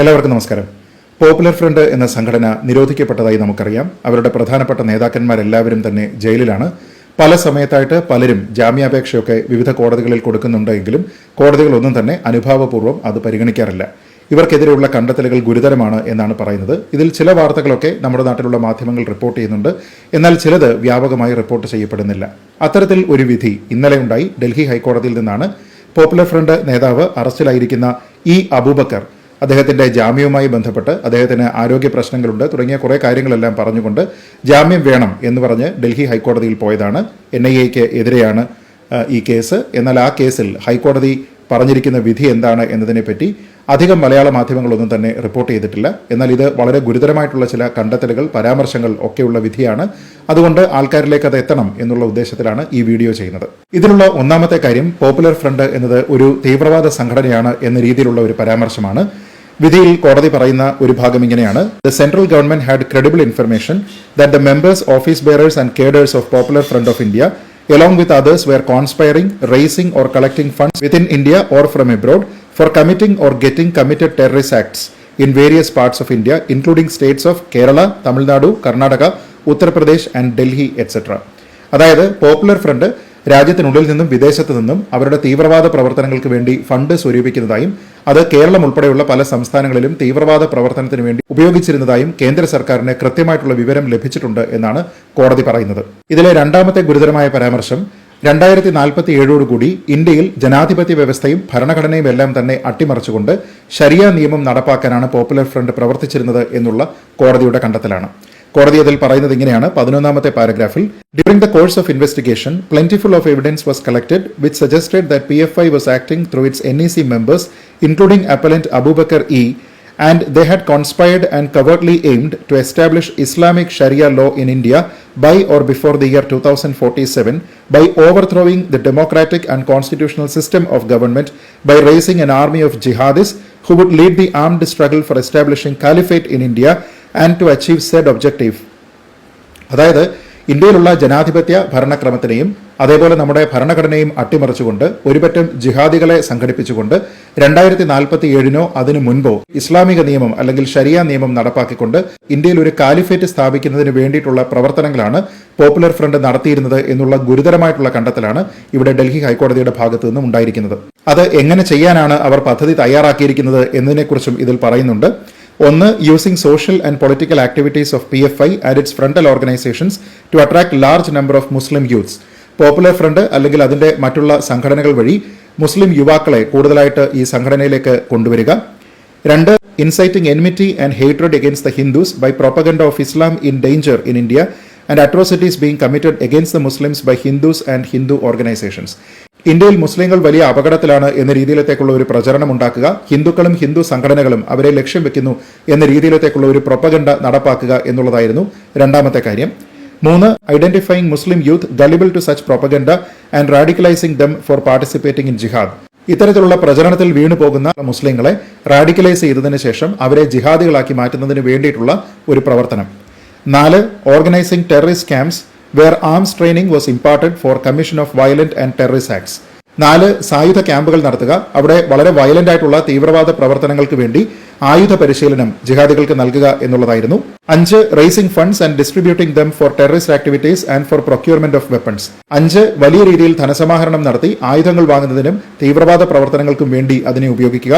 എല്ലാവർക്കും നമസ്കാരം. Popular front എന്ന സംഘടന നിരോധിക്കപ്പെട്ടതായി നമുക്കറിയാം. അവരുടെ പ്രധാനപ്പെട്ട നേതാക്കന്മാരെല്ലാവരും തന്നെ ജയിലിലാണ്. പല സമയത്തായിട്ട് പലരും ജാമ്യാപേക്ഷയൊക്കെ വിവിധ കോടതികളിൽ കൊടുക്കുന്നുണ്ടെങ്കിലും കോടതികളൊന്നും തന്നെ അനുഭാവപൂർവം അത് പരിഗണിക്കാറില്ല. ഇവർക്കെതിരെയുള്ള കണ്ടെത്തലുകൾ ഗുരുതരമാണ് എന്നാണ് പറയുന്നത്. ഇതിൽ ചില വാർത്തകളൊക്കെ നമ്മുടെ നാട്ടിലുള്ള മാധ്യമങ്ങൾ റിപ്പോർട്ട് ചെയ്യുന്നുണ്ട്. എന്നാൽ ചിലത് വ്യാപകമായി റിപ്പോർട്ട് ചെയ്യപ്പെടുന്നില്ല. അത്തരത്തിൽ ഒരു വിധി ഇന്നലെ ഉണ്ടായി. ഡൽഹി ഹൈക്കോടതിയിൽ നിന്നാണ് പോപ്പുലർ ഫ്രണ്ട് നേതാവ് അറസ്റ്റിലായിരിക്കുന്ന ഇ അബൂബക്കർ അദ്ദേഹത്തിന്റെ ജാമ്യവുമായി ബന്ധപ്പെട്ട് അദ്ദേഹത്തിന് ആരോഗ്യ പ്രശ്നങ്ങളുണ്ട്. തുടങ്ങിയ കുറേ കാര്യങ്ങളെല്ലാം പറഞ്ഞുകൊണ്ട് ജാമ്യം വേണം എന്ന് പറഞ്ഞ് ഡൽഹി ഹൈക്കോടതിയിൽ പോയതാണ്. എൻ ഐ എക്ക് എതിരെയാണ് ഈ കേസ്. എന്നാൽ ആ കേസിൽ ഹൈക്കോടതി പറഞ്ഞിരിക്കുന്ന വിധി എന്താണ് എന്നതിനെപ്പറ്റി അധികം മലയാള മാധ്യമങ്ങളൊന്നും തന്നെ റിപ്പോർട്ട് ചെയ്തിട്ടില്ല. എന്നാൽ ഇത് വളരെ ഗുരുതരമായിട്ടുള്ള ചില കണ്ടെത്തലുകൾ പരാമർശങ്ങൾ ഒക്കെയുള്ള വിധിയാണ്. അതുകൊണ്ട് ആൾക്കാരിലേക്ക് അത് എത്തണം എന്നുള്ള ഉദ്ദേശത്തിലാണ് ഈ വീഡിയോ ചെയ്യുന്നത്. ഇതിനുള്ള ഒന്നാമത്തെ കാര്യം പോപ്പുലർ ഫ്രണ്ട് എന്നത് ഒരു തീവ്രവാദ സംഘടനയാണ് എന്ന രീതിയിലുള്ള ഒരു പരാമർശമാണ്. വിധിയിൽ കോടതി പറയുന്ന ഒരു ഭാഗം ഇങ്ങനെയാണ് the central government had credible information that the members office bearers and cadres of popular front of India others were conspiring, raising or collecting funds within India or from abroad for committing or getting committed terrorist acts in various parts of India, including states of Kerala, Tamil Nadu, Karnataka, Uttar Pradesh and Delhi, etc. അതായത് popular front രാജ്യത്തിനുള്ളിൽ നിന്നും വിദേശത്തു നിന്നും അവരുടെ തീവ്രവാദ പ്രവർത്തനങ്ങൾക്ക് വേണ്ടി fund സ്വരൂപിക്കുന്നതായും അത് കേരളം ഉൾപ്പെടെയുള്ള പല സംസ്ഥാനങ്ങളിലും തീവ്രവാദ പ്രവർത്തനത്തിന് വേണ്ടി ഉപയോഗിച്ചിരുന്നതായും കേന്ദ്ര സർക്കാരിന് കൃത്യമായിട്ടുള്ള വിവരം ലഭിച്ചിട്ടുണ്ട് എന്നാണ് കോടതി പറയുന്നത്. ഇതിലെ രണ്ടാമത്തെ ഗുരുതരമായ പരാമർശം രണ്ടായിരത്തി നാൽപ്പത്തി ഏഴോടുകൂടി ഇന്ത്യയിൽ ജനാധിപത്യ വ്യവസ്ഥയും ഭരണഘടനയും എല്ലാം തന്നെ അട്ടിമറിച്ചുകൊണ്ട് ശരിയ നിയമം നടപ്പാക്കാനാണ് പോപ്പുലർ ഫ്രണ്ട് പ്രവർത്തിച്ചിരുന്നത് എന്നുള്ള കോടതിയുടെ കണ്ടെത്തലാണ്. കോടതി അതിൽ പറയുന്നത് ഇങ്ങനെയാണ്. പതിനൊന്നാമത്തെ പാരഗ്രാഫിൽ during the course of investigation plentiful of evidence was collected which suggested that P F I was acting through its N E C members including appellant Abubakar E and they had conspired and covertly aimed to establish Islamic Sharia law in India by or before the year two thousand forty seven by overthrowing the democratic and constitutional system of government by raising an army of jihadis who would lead the armed struggle for establishing caliphate in India and to achieve said objective അതായത് ഇന്ത്യയിലുള്ള ജനാധിപത്യ ഭരണക്രമത്തിനെയും അതേപോലെ നമ്മുടെ ഭരണഘടനയും അട്ടിമറിച്ചുകൊണ്ട് ഒരുപറ്റം ജിഹാദികളെ സംഘടിപ്പിച്ചുകൊണ്ട് രണ്ടായിരത്തി നാൽപ്പത്തി ഏഴിനോ അതിനു മുൻപോ ഇസ്ലാമിക നിയമം അല്ലെങ്കിൽ ഷരിയ നിയമം നടപ്പാക്കിക്കൊണ്ട് ഇന്ത്യയിൽ ഒരു കാലിഫേറ്റ് സ്ഥാപിക്കുന്നതിന് വേണ്ടിയിട്ടുള്ള പ്രവർത്തനങ്ങളാണ് പോപ്പുലർ ഫ്രണ്ട് നടത്തിയിരുന്നത് എന്നുള്ള ഗുരുതരമായിട്ടുള്ള കണ്ടെത്തലാണ് ഇവിടെ ഡൽഹി ഹൈക്കോടതിയുടെ ഭാഗത്തു നിന്നും ഉണ്ടായിരിക്കുന്നത്. അത് എങ്ങനെ ചെയ്യാനാണ് അവർ പദ്ധതി തയ്യാറാക്കിയിരിക്കുന്നത് എന്നതിനെക്കുറിച്ചും ഇതിൽ പറയുന്നുണ്ട്. ഒന്ന് using social and political activities of P F I and its frontal organisations to attract large number of Muslim youths Popular Front അല്ലെങ്കിൽ അതിന്റെ മറ്റുള്ള സംഘടനകൾ വഴി മുസ്ലിം യുവാക്കളെ കൂടുതലായിട്ട് ഈ സംഘടനയിലേക്ക് കൊണ്ടുവരിക. രണ്ട് inciting enmity and hatred against the Hindus by propaganda of Islam in danger in India and atrocities being committed against the Muslims by Hindus and Hindu organisations ഇന്ത്യയിൽ മുസ്ലിങ്ങൾ വലിയ അപകടത്തിലാണ് എന്ന രീതിയിലത്തേക്കുള്ള ഒരു പ്രചരണം ഉണ്ടാക്കുക. ഹിന്ദുക്കളും ഹിന്ദു സംഘടനകളും അവരെ ലക്ഷ്യം വെക്കുന്നു എന്ന രീതിയിലത്തേക്കുള്ള ഒരു പ്രൊപ്പഗണ്ട നടപ്പാക്കുക എന്നുള്ളതായിരുന്നു രണ്ടാമത്തെ കാര്യം. മൂന്ന് identifying Muslim youth gullible to such propaganda and radicalising them for participating in jihad ഇത്തരത്തിലുള്ള പ്രചരണത്തിൽ വീണു പോകുന്ന മുസ്ലിങ്ങളെ റാഡിക്കലൈസ് ചെയ്തതിനു ശേഷം അവരെ ജിഹാദികളാക്കി മാറ്റുന്നതിന് വേണ്ടിയിട്ടുള്ള ഒരു പ്രവർത്തനം. നാല് organising terrorist camps where arms training was imparted for commission of violent and terrorist acts നാല് സായുധ ക്യാമ്പുകൾ നടത്തുക. അവിടെ വളരെ വയലന്റ് ആയിട്ടുള്ള തീവ്രവാദ പ്രവർത്തനങ്ങൾക്ക് വേണ്ടി ആയുധ പരിശീലനം ജിഹാദികൾക്ക് നൽകുക എന്നുള്ളതായിരുന്നു. അഞ്ച് raising funds and distributing them for terrorist activities and for procurement of weapons അഞ്ച് വലിയ രീതിയിൽ ധനസമാഹരണം നടത്തി ആയുധങ്ങൾ വാങ്ങുന്നതിനും തീവ്രവാദ പ്രവർത്തനങ്ങൾക്കും വേണ്ടി അതിനെ ഉപയോഗിക്കുക.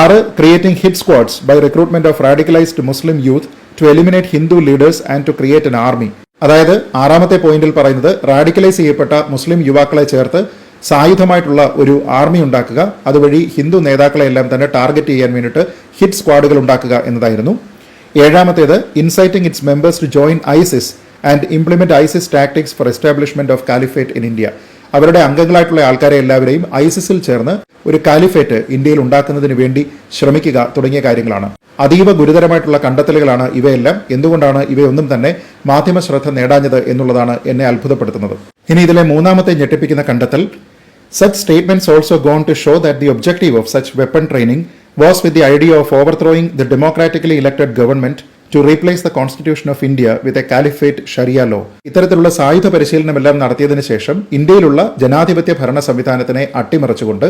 ആറ് creating hit squads by recruitment of radicalised Muslim youth to eliminate Hindu leaders and to create an army അതായത് ആറാമത്തെ പോയിന്റിൽ പറയുന്നത് റാഡിക്കലൈസ് ചെയ്യപ്പെട്ട മുസ്ലിം യുവാക്കളെ ചേർത്ത് സായുധമായിട്ടുള്ള ഒരു ആർമി ഉണ്ടാക്കുക. അതുവഴി ഹിന്ദു നേതാക്കളെ എല്ലാം തന്നെ ടാർഗറ്റ് ചെയ്യാൻ വേണ്ടിയിട്ട് ഹിറ്റ് സ്ക്വാഡുകൾ ഉണ്ടാക്കുക എന്നതായിരുന്നു. ഏഴാമത്തേത് inciting its members to join ISIS and implement ISIS tactics for establishment of caliphate in India അവരുടെ അംഗങ്ങളായിട്ടുള്ള ആൾക്കാരെ എല്ലാവരെയും ഐസിസിൽ ചേർന്ന് ഒരു കാലിഫേറ്റ് ഇന്ത്യയിൽ ഉണ്ടാക്കുന്നതിന് വേണ്ടി ശ്രമിക്കുക തുടങ്ങിയ കാര്യങ്ങളാണ്. അതീവ ഗുരുതരമായിട്ടുള്ള കണ്ടെത്തലുകളാണ് ഇവയെല്ലാം. എന്തുകൊണ്ടാണ് ഇവയൊന്നും തന്നെ മാധ്യമ ശ്രദ്ധ നേടാഞ്ഞത് എന്നുള്ളതാണ് എന്നെ അത്ഭുതപ്പെടുത്തുന്നത്. ഇനി ഇതിലെ മൂന്നാമത്തെ ഞെട്ടിപ്പിക്കുന്ന കണ്ടെത്തൽ. Such statements also gone to show that the the of such weapon training was with the idea of overthrowing the democratically elected government to replace the constitution of India with a caliphate sharia law ഇത്തരത്തിലുള്ള സായുധ പരിശീലനമെല്ലാം നടത്തിയതിനു ശേഷം ഇന്ത്യയിലുള്ള ജനാധിപത്യ ഭരണ സംവിധാനത്തിനെ അട്ടിമറിച്ചുകൊണ്ട്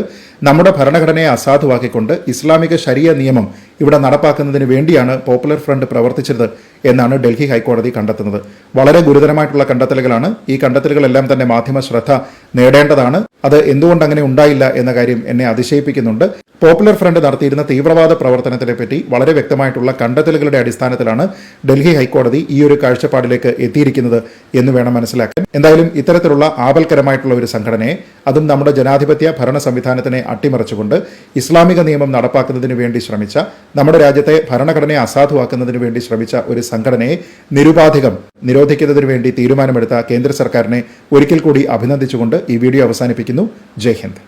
നമ്മുടെ ഭരണഘടനയെ അസാധുവാക്കിക്കൊണ്ട് ഇസ്ലാമിക ശരിയ നിയമം ഇവിടെ നടപ്പാക്കുന്നതിന് വേണ്ടിയാണ് പോപ്പുലർ ഫ്രണ്ട് പ്രവർത്തിച്ചത് എന്നാണ് ഡൽഹി ഹൈക്കോടതി കണ്ടെത്തുന്നത്. വളരെ ഗുരുതരമായിട്ടുള്ള കണ്ടെത്തലുകളാണ്. ഈ കണ്ടെത്തലുകളെല്ലാം തന്നെ മാധ്യമ ശ്രദ്ധ നേടേണ്ടതാണ്. അത് എന്തുകൊണ്ട് അങ്ങനെ ഉണ്ടായില്ല എന്ന കാര്യം എന്നെ അതിശയിപ്പിക്കുന്നുണ്ട്. പോപ്പുലർ ഫ്രണ്ട് നടത്തിയിരുന്ന തീവ്രവാദ പ്രവർത്തനത്തിനെ പറ്റി വളരെ വ്യക്തമായിട്ടുള്ള കണ്ടെത്തലുകളുടെ അടിസ്ഥാനത്തിലാണ് ഡൽഹി ഹൈക്കോടതി ഈ ഒരു കാഴ്ചപ്പാടിലേക്ക് എത്തിയിരിക്കുന്നത് എന്ന് വേണം മനസ്സിലാക്കാൻ. എന്തായാലും ഇത്തരത്തിലുള്ള ആപൽക്കരമായിട്ടുള്ള ഒരു സംഘടനയെ അതും നമ്മുടെ ജനാധിപത്യ ഭരണ സംവിധാനത്തിനെ അട്ടിമറിച്ചുകൊണ്ട് ഇസ്ലാമിക നിയമം നടപ്പാക്കുന്നതിന് വേണ്ടി ശ്രമിച്ച നമ്മുടെ രാജ്യത്തെ ഭരണഘടനയെ അസാധുവാക്കുന്നതിന് വേണ്ടി ശ്രമിച്ച ഒരു സംഘടനയെ നിരുപാധികം നിരോധിക്കുന്നതിന് വേണ്ടി തീരുമാനമെടുത്ത കേന്ദ്ര സർക്കാരിനെ ഒരിക്കൽ കൂടി അഭിനന്ദിച്ചുകൊണ്ട് ഈ വീഡിയോ അവസാനിപ്പിക്കുന്നു. ജയ് ഹിന്ദ്.